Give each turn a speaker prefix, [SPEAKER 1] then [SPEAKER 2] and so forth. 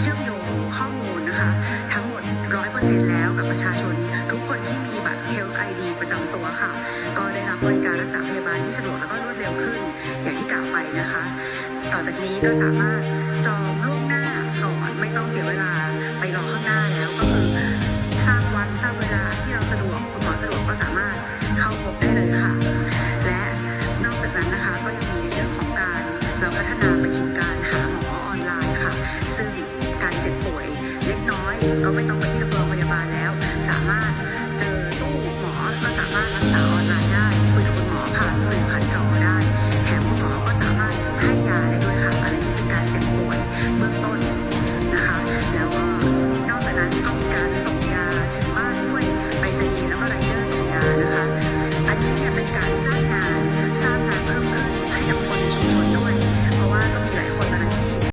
[SPEAKER 1] เชื่อมโยงข้อมูลนะคะ ทั้งหมดร้อยเปอร์เซ็นต์แล้วกับประชาชน ทุกคนที่มีบัตร Health ID ประจำตัวค่ะ ก็ได้รับบริการรักษาพยาบาลที่สะดวกแล้วก็รวดเร็วขึ้น อย่างที่กล่าวไปนะคะ ต่อจากนี้ก็สามารถจองล่วงหน้าก่อนไม่ต้องเสียเวลาไปรอข้างหน้าแล้วก็คือทราบวันทราบเวลาที่เราสะดวกคุณหมอสะดวกก็สามารถเข้าพบได้เลยค่ะ และนอกจากนั้นนะคะก็ยังมีเรื่องของการเราพัฒนา wiggle, wiggle.